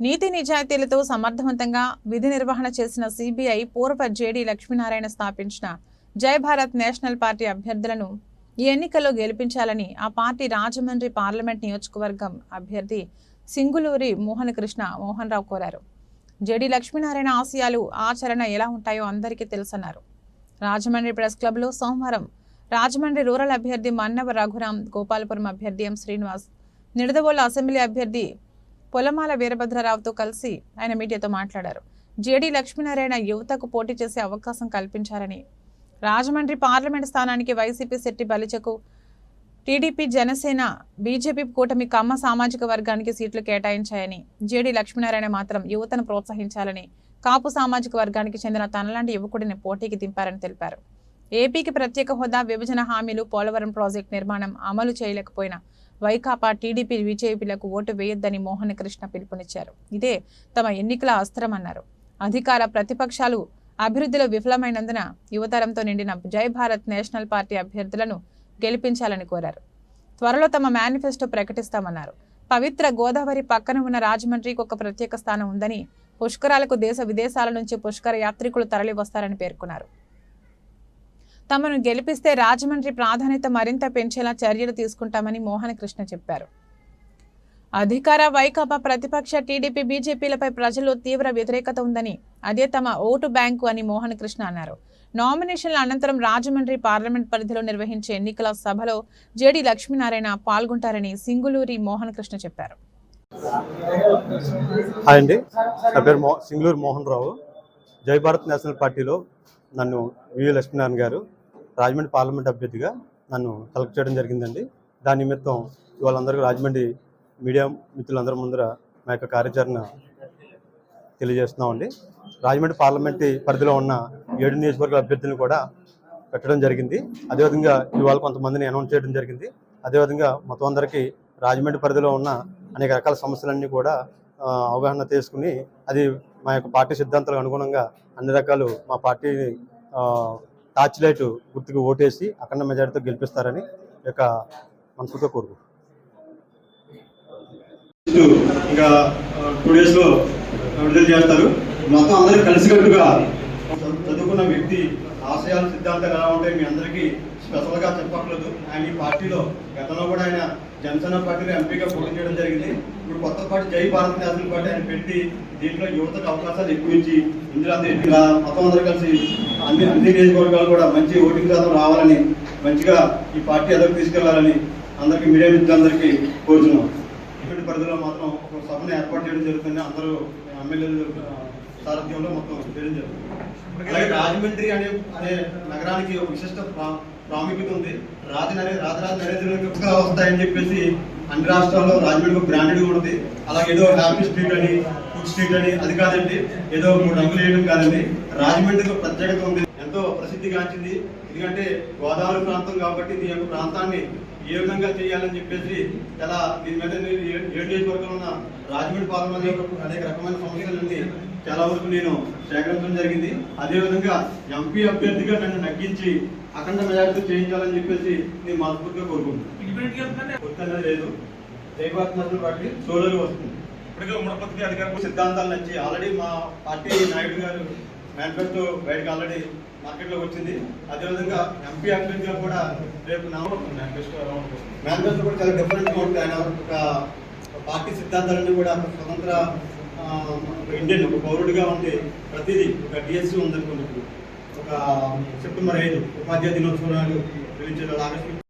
నీతి నిజాయితీలతో సమర్థవంతంగా విధి నిర్వహణ చేసిన సిబిఐ పూర్వ జేడీ లక్ష్మీనారాయణ స్థాపించిన జై భారత్ నేషనల్ పార్టీ అభ్యర్థులను ఈ ఎన్నికల్లో గెలిపించాలని ఆ పార్టీ రాజమండ్రి పార్లమెంట్ నియోజకవర్గం అభ్యర్థి సింగులూరి మోహన్ కృష్ణ మోహన్ రావు కోరారు. జేడీ లక్ష్మీనారాయణ ఆశయాలు ఆచరణ ఎలా ఉంటాయో అందరికీ తెలుసన్నారు. రాజమండ్రి ప్రెస్ క్లబ్లో సోమవారం రాజమండ్రి రూరల్ అభ్యర్థి మన్నవ రఘురాం గోపాలపురం అభ్యర్థి ఎం శ్రీనివాస్ నిడదవోలు అసెంబ్లీ అభ్యర్థి పొలమాల వీరభద్రరావుతో కలిసి ఆయన మీడియాతో మాట్లాడారు. జేడీ లక్ష్మీనారాయణ యువతకు పోటీ చేసే అవకాశం కల్పించారని రాజమండ్రి పార్లమెంట్ స్థానానికి వైసీపీ శెట్టి బలిచకు టీడీపీ జనసేన బీజేపీ కూటమి కమ్మ సామాజిక వర్గానికి సీట్లు కేటాయించాయని జేడీ లక్ష్మీనారాయణ మాత్రం యువతను ప్రోత్సహించాలని కాపు సామాజిక వర్గానికి చెందిన తనలాంటి యువకుడిని పోటీకి దింపారని తెలిపారు. ఏపీకి ప్రత్యేక హోదా విభజన హామీలు పోలవరం ప్రాజెక్టు నిర్మాణం అమలు చేయలేకపోయినా వైకాపా టీడీపీ బీజేపీలకు ఓటు వేయొద్దని మోహన కృష్ణ పిలుపునిచ్చారు. ఇదే తమ ఎన్నికల అస్త్రమన్నారు అధికార ప్రతిపక్షాలు అభివృద్ధిలో విఫలమైనందున యువతరంతో నిండిన జై భారత్ నేషనల్ పార్టీ అభ్యర్థులను గెలిపించాలని కోరారు. త్వరలో తమ మేనిఫెస్టో ప్రకటిస్తామన్నారు. పవిత్ర గోదావరి పక్కన ఉన్న రాజమండ్రికి ఒక ప్రత్యేక స్థానం ఉందని పుష్కరాలకు దేశ విదేశాల నుంచి పుష్కర యాత్రికులు తరలి వస్తారని పేర్కొన్నారు. తమను గెలిపిస్తే రాజమండ్రి ప్రాధాన్యత మరింత పెంచేలా చర్యలు తీసుకుంటామని మోహన కృష్ణ చెప్పారు. అధికార వైకాపా ప్రతిపక్ష టీడీపీ బీజేపీలపై ప్రజల్లో తీవ్ర వ్యతిరేకత ఉందని అదే తమ ఓటు బ్యాంకు అని మోహన్ కృష్ణ అన్నారు. నామినేషన్ల అనంతరం రాజమండ్రి పార్లమెంట్ పరిధిలో నిర్వహించే ఎన్నికల సభలో జేడీ లక్ష్మీనారాయణ పాల్గొంటారని సింగులూరి మోహన్ కృష్ణ చెప్పారు. హాయ్ అండి. నా పేరు మో మోహన్ రావు జై భారత్ నేషనల్ పార్టీలో నన్ను వి. లక్ష్మీనారాయణ గారు రాజమండ్రి పార్లమెంట్ అభ్యర్థిగా నన్ను సెలెక్ట్ చేయడం జరిగిందండి. దాని నిమిత్తం ఇవాళ అందరికీ రాజమండ్రి మీడియా మిత్రులందరి ముందర మా యొక్క కార్యాచరణ తెలియజేస్తున్నామండి. రాజమండ్రి పార్లమెంట్ పరిధిలో ఉన్న ఏడు నియోజకవర్గాల అభ్యర్థులను కూడా పెట్టడం జరిగింది. అదేవిధంగా ఇవాళ కొంతమందిని అనౌన్స్ చేయడం జరిగింది. అదేవిధంగా మొత్తం అందరికీ రాజమండ్రి పరిధిలో ఉన్న అనేక రకాల సమస్యలన్నీ కూడా అవగాహన తీసుకుని అది మా యొక్క పార్టీ సిద్ధాంతాలకు అనుగుణంగా అన్ని రకాలు మా పార్టీ టార్చ్ లైట్ గుర్తుకు ఓటేసి అఖండ మెజార్టీతో గెలిపిస్తారని యొక్క మనసుతో కోరుకు ఇంకా టూ డేస్లో విడుదల చేస్తారు. మొత్తం అందరూ కలిసికట్టుగా చదువుకున్న వ్యక్తి ఆశయాలు సిద్ధాంతాలు ఎలా ఉంటాయి మీ అందరికీ స్పెషల్గా చెప్పట్లేదు ఆయన ఈ పార్టీలో గతంలో కూడా ఆయన జనసేన పార్టీలో ఎంపీగా పోటీ చేయడం జరిగింది. ఇప్పుడు కొత్త పార్టీ జై భారత్ నేషనల్ పార్టీ ఆయన పెట్టి దీంట్లో యువతకు అవకాశాలు ఎక్కువ ఇచ్చి ఇందులో ఇలా మొత్తం అందరూ కలిసి అన్ని అన్ని నియోజకవర్గాలు కూడా మంచి ఓటింగ్ శాతం రావాలని మంచిగా ఈ పార్టీ ఎదురు తీసుకెళ్ళాలని అందరికీ మీడియా మిత్రులందరికీ కోరుతున్నాం ఇటువంటి పరిధిలో మాత్రం ఒక సభను ఏర్పాటు చేయడం జరుగుతుంది. అందరూ ఎమ్మెల్యేలు సారథ్యంలో మొత్తం చేయడం జరుగుతుంది అలాగే రాజమండ్రి అనే అనే నగరానికి ఒక విశిష్ట ప్రా- ప్రాముఖ్యత ఉంది. రాజ రాజరాజ నరేంద్ర వస్తాయని చెప్పేసి అన్ని రాష్ట్రాల్లో రాజమండ్రి బ్రాండెడ్ ఉంది. అలాగే ఏదో హ్యాపీ స్ట్రీట్ అని ఫుడ్ స్ట్రీట్ అని అది కాదండి. ఏదో మూడు రంగులు వేయడం కాదండి. రాజమండ్రికి ప్రత్యేకత ఉంది. ఎంతో ప్రసిద్ధిగాంచింది. ఎందుకంటే గోదావరి ప్రాంతం కాబట్టి దీని యొక్క ప్రాంతాన్ని ఏ విధంగా చేయాలని చెప్పేసి చాలా దీని మీద నేను ఏడు నియోజకవర్గంలో ఉన్న రాజమండ్రి పార్లమెంట్ యొక్క అనేక రకమైన సమస్యలన్నీ చాలా వరకు నేను సేకరించడం జరిగింది. అదేవిధంగా ఎంపీ అభ్యర్థిగా నన్ను నగ్గించి అఖండ మెజార్టీ చేయించాలని చెప్పేసి నేను మనస్ఫూర్తిగా కోరుకుంటున్నాను. లేదు. జయభారత్ పార్టీ సోలోగా వస్తుంది. ఇప్పటికే ఉమ్మడి పత్రిక అధికార సిద్ధాంతాలు నచ్చి ఆల్రెడీ మా పార్టీ నాయుడు గారు మేనిఫెస్టో బయటకు ఆల్రెడీ మార్కెట్లోకి వచ్చింది. అదేవిధంగా ఎంపీ అభ్యర్థిగా కూడా రేపు నా మేనిఫెస్టో మేనిఫెస్టో కూడా చాలా డిఫరెంట్గా ఉంటుంది ఆయన ఒక పార్టీ సిద్ధాంతాలన్నీ కూడా స్వతంత్ర ఒక ఇండియన్ ఒక పౌరుడిగా ఉండే ప్రతిదీ ఒక డిఎస్సి ఉందనుకున్నప్పుడు ఒక సెప్టెంబర్ ఐదు ఉపాధ్యాయ దినోత్సవాలు నాడు ఆగస్టు